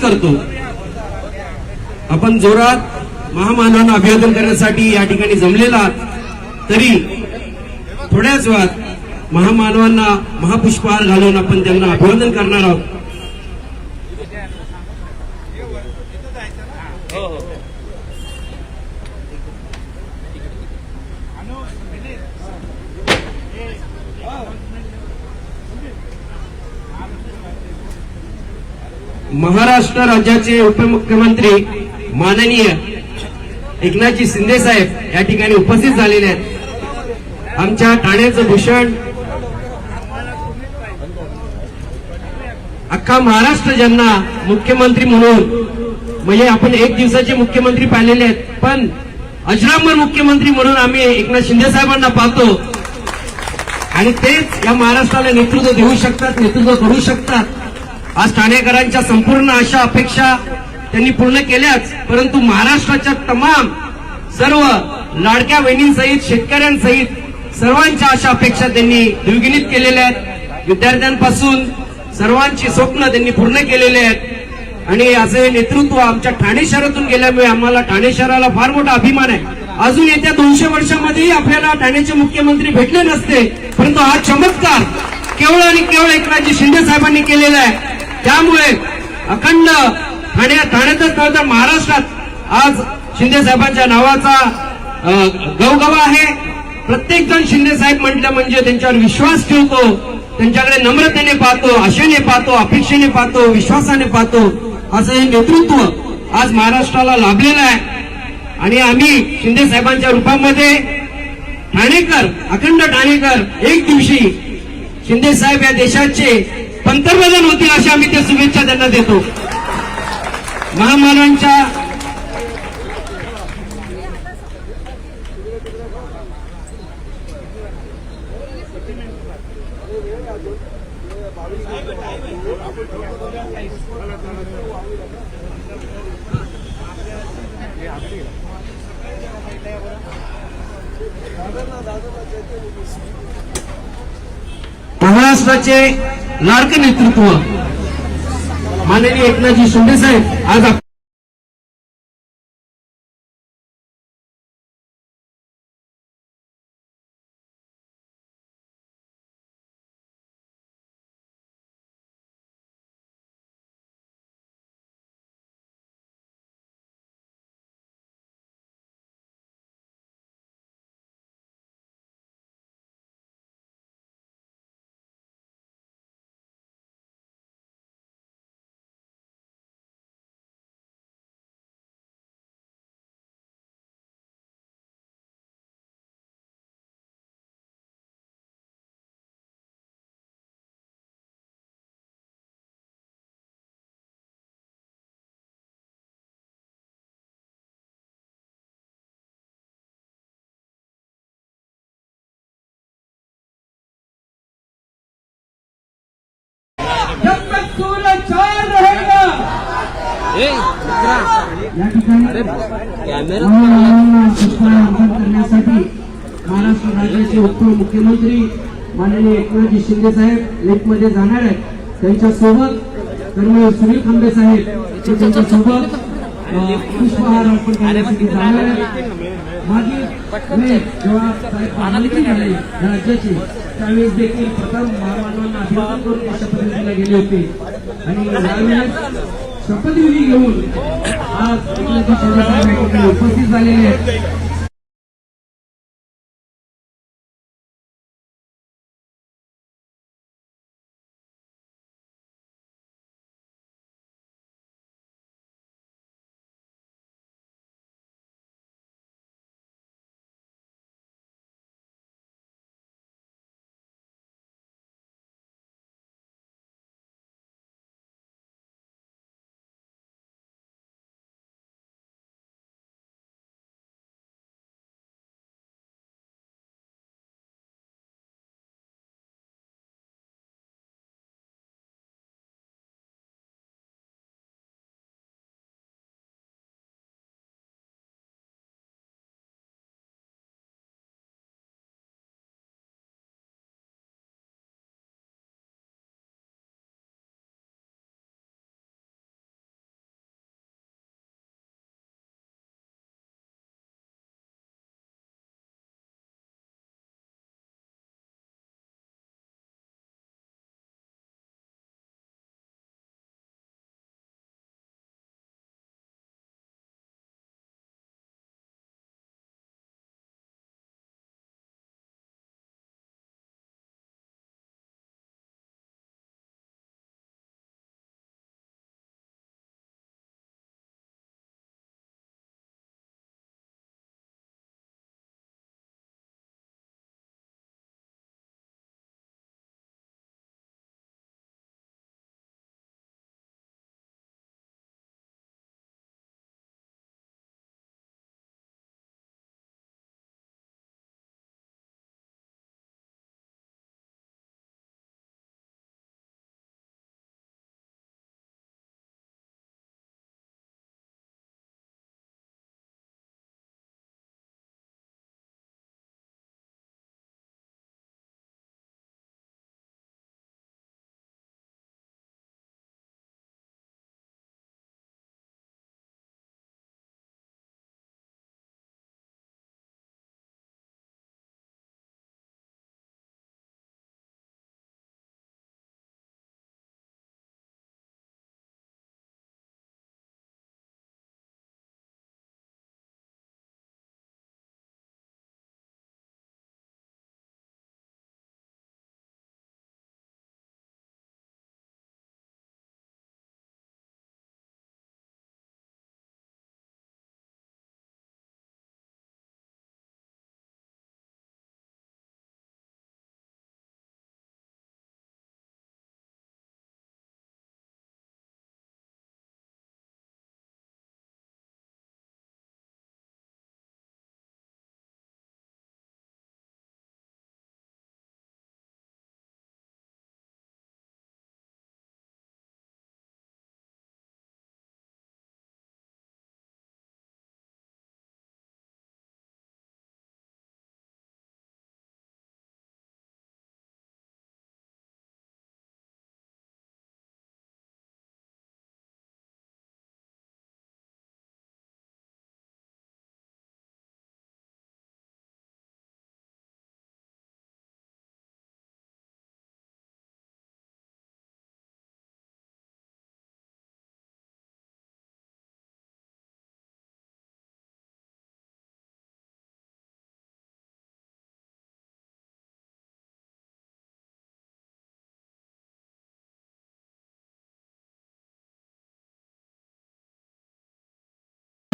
करतो आपण जोरात महामानवांना अभिवादन करण्यासाठी या ठिकाणी जमलेला आहात. तरी थोड्याच वेळात महामानवांना महापुष्पहार घालून आपण त्यांना अभिवादन करणार आहोत महाराष्ट्र राज्याचे उपमुख्यमंत्री माननीय एकनाथजी शिंदे साहेब या ठिकाणी उपस्थित झालेले आहेत. आमच्या ठाण्याचं भूषण अख्खा महाराष्ट्र ज्यांना मुख्यमंत्री म्हणून म्हणजे आपण एक दिवसाचे मुख्यमंत्री पाहिलेले आहेत पण अजरामर मुख्यमंत्री म्हणून आम्ही एकनाथ शिंदे साहेबांना पाहतो. आणि तेच या महाराष्ट्राला नेतृत्व देऊ शकतात नेतृत्व करू शकतात. आज ठाणेकरांच्या संपूर्ण आशा अपेक्षा त्यांनी पूर्ण केल्याच परंतु महाराष्ट्राच्या तमाम सर्व लाडक्या बहिणींसहित शेतकऱ्यांसहित सर्वांच्या आशा अपेक्षा त्यांनी द्विगुणित केलेल्या आहेत. विद्यार्थ्यांपासून सर्वांची स्वप्न त्यांनी पूर्ण केलेले आहेत. आणि असे नेतृत्व आमच्या ठाणे शहरातून गेल्यामुळे आम्हाला ठाणे शहराला फार मोठा अभिमान आहे. अजून येत्या दोनशे वर्षामध्येही आपल्याला ठाण्याचे मुख्यमंत्री भेटले नसते परंतु हा चमत्कार केवळ आणि केवळ एकनाथजी शिंदे साहेबांनी केलेला आहे. त्यामुळे अखंड ठाणे ठाण्यातच नव्हे तर महाराष्ट्रात आज शिंदे साहेबांच्या नावाचा गवगवा आहे. प्रत्येक जण शिंदे साहेब म्हटलं म्हणजे त्यांच्यावर विश्वास ठेवतो त्यांच्याकडे नम्रतेने पाहतो आशेने पाहतो अपेक्षेने पाहतो विश्वासाने पाहतो. असं हे नेतृत्व आज महाराष्ट्राला लाभलेलं आहे. आणि आम्ही शिंदे साहेबांच्या रूपामध्ये ठाणेकर अखंड ठाणेकर एक दिवशी शिंदे साहेब या देशाचे पंतप्रधान होतील अशा आम्ही त्या शुभेच्छा त्यांना देतो. महामानवांच्या महाराष्ट्राचे लाडके नेतृत्व. माननीय एकनाथजी शिंदे साहेब आज या ठिकाणी करण्यासाठी महाराष्ट्र राज्याचे उपमुख्यमंत्री माननीय एकनाथजी शिंदे साहेब लेटमध्ये जाणार आहेत. त्यांच्यासोबत कर्मवीर सुनील खांबे साहेब ते त्यांच्यासोबत अ, पुष्पहार अर्पण करण्यासाठी जाणार आहेत. मागील जेव्हा राज्याचे त्यावेळेस देखील प्रथम महामानवांना अभिवादन करून ते शपथविधीला गेले होते. आणि यावेळेस शपथविधी घेऊन आज उपस्थित झालेले आहेत.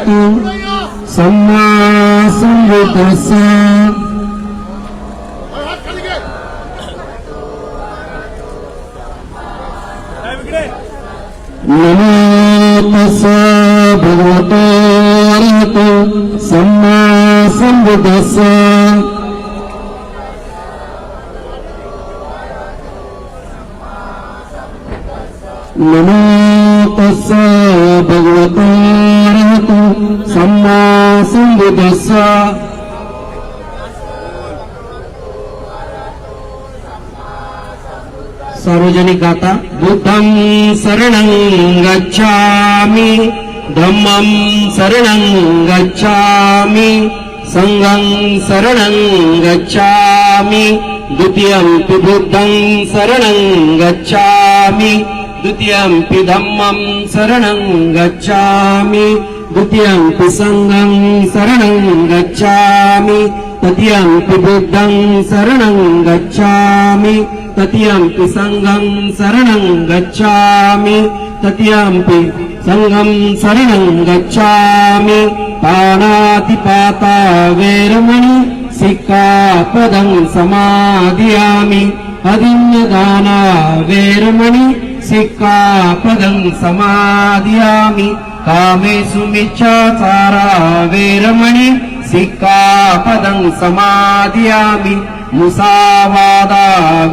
സമയത്തു സമ്മാസം നമോ തസ ഭഗവതോ സമ്മാസം ബുദ്ധസ നമോ തസ ഭഗവതോ सार्वजनिक गाथा बुद्धं शरणं गच्छामि। धम्मं शरणं गच्छामि। सङ्गं शरणं गच्छामि। द्वितीयम्पि बुद्धं शरणं गच्छामि। द्वितीयम्पि धम्मं शरणं गच्छामि। द्वितीयम्पि सङ्गं शरणं गच्छामि। पि बुद्धं शरणं गच्छामि। తతియంపి సంఘం శరణం గచ్చామి. తతియంపి సంఘం శరణం గచ్చామి. పాణాతి పాత సిక్కా పదం సమాధియామి. అదిన్యదాన సిక్కా పదం సమాధియామి. కామేషు మిచ్చాచారా సిక్కా పదం సమాధియామి. ముసావాద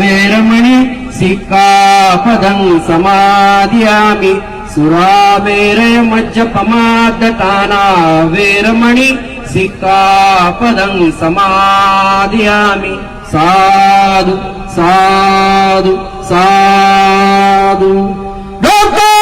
వేరమణి సిక్కాపదం సమాధియామి. సురావేరయ మజ్జపమాదకానా వేరమణి సిక్కాపదం సమాధ్యామి. సాధు సాధు సాధు. డాక్టర్